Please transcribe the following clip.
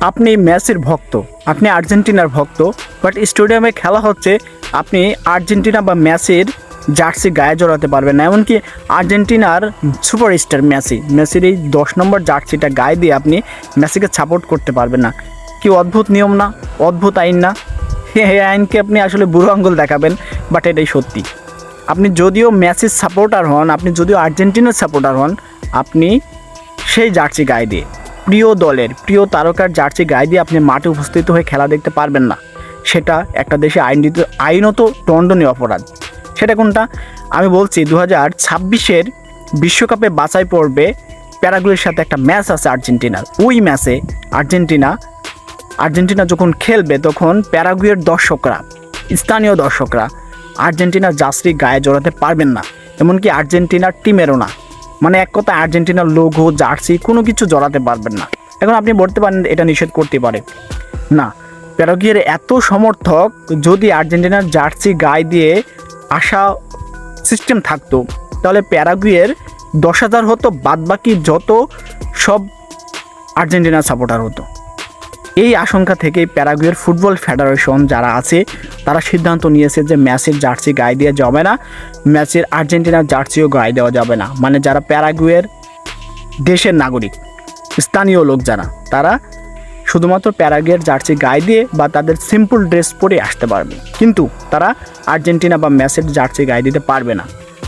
আপনি মেসির ভক্ত, আপনি আর্জেন্টিনার ভক্ত বাট স্টেডিয়ামে খেলা হচ্ছে, আপনি আর্জেন্টিনা বা মেসির জার্সি গায়ে জড়াতে পারবেন না। এমনকি আর্জেন্টিনার সুপারস্টার মেসি, মেসির এই দশ নম্বর জার্সিটা গায়ে দিয়ে আপনি মেসিকে সাপোর্ট করতে পারবেন না। কি অদ্ভুত নিয়ম না? অদ্ভুত আইন না? এই আইনকে আপনি আসলে বুড়ো আঙ্গুল দেখাবেন বাট এটাই সত্যি। আপনি যদিও মেসির সাপোর্টার হন, আপনি যদিও আর্জেন্টিনার সাপোর্টার হন, আপনি সেই জার্সি গায়ে দিয়ে। প্রিয় দলের, প্রিয় তারকার জার্সি গায়ে দিয়ে আপনি মাঠে উপস্থিত হয়ে খেলা দেখতে পারবেন না। সেটা একটা দেশে আইনিত আইনত দণ্ডনীয় অপরাধ। সেটা কোনটা? আমি বলছি দু হাজার ছাব্বিশের বিশ্বকাপে বাছাই পড়বে প্যারাগুয়ের সাথে একটা ম্যাচ আছে আর্জেন্টিনার। ওই ম্যাচে আর্জেন্টিনা আর্জেন্টিনা যখন খেলবে তখন প্যারাগুয়ের দর্শকরা, স্থানীয় দর্শকরা আর্জেন্টিনার জার্সি গায়ে জড়াতে পারবেন না। এমনকি আর্জেন্টিনার টিমেরও না। মানে এক কথা আর্জেন্টিনার লোগো, জার্সি কোনো কিছু জড়াতে পারবেন না। এখন আপনি বলতে পারেন এটা নিষেধ করতে পারে। না, প্যারোগিয়ের এত সমর্থক, যদি আর্জেন্টিনার জার্সি গায়ে দিয়ে আসা সিস্টেম থাকতো, তাহলে প্যারাগুয়ের দশ হাজার হতো, বাদবাকি যত সব আর্জেন্টিনার সাপোর্টার হতো। এই আশঙ্কা থেকে প্যারাগুয়ের ফুটবল ফেডারেশন যারা আছে, তারা সিদ্ধান্ত নিয়েছে যে ম্যাচের জার্সি গায়ে দেওয়া যাবে না ম্যাচের আর্জেন্টিনার জার্সিও গায়ে দেওয়া যাবে না। মানে যারা প্যারাগুয়ের দেশের নাগরিক, স্থানীয় লোক যারা, তারা শুধুমাত্র প্যারাগুয়ের জার্সি গায়ে দিয়ে বা তাদের সিম্পল ড্রেস পরে আসতে পারবে। কিন্তু তারা আর্জেন্টিনা বা ম্যাচের জার্সি গায়ে দিতে পারবে না।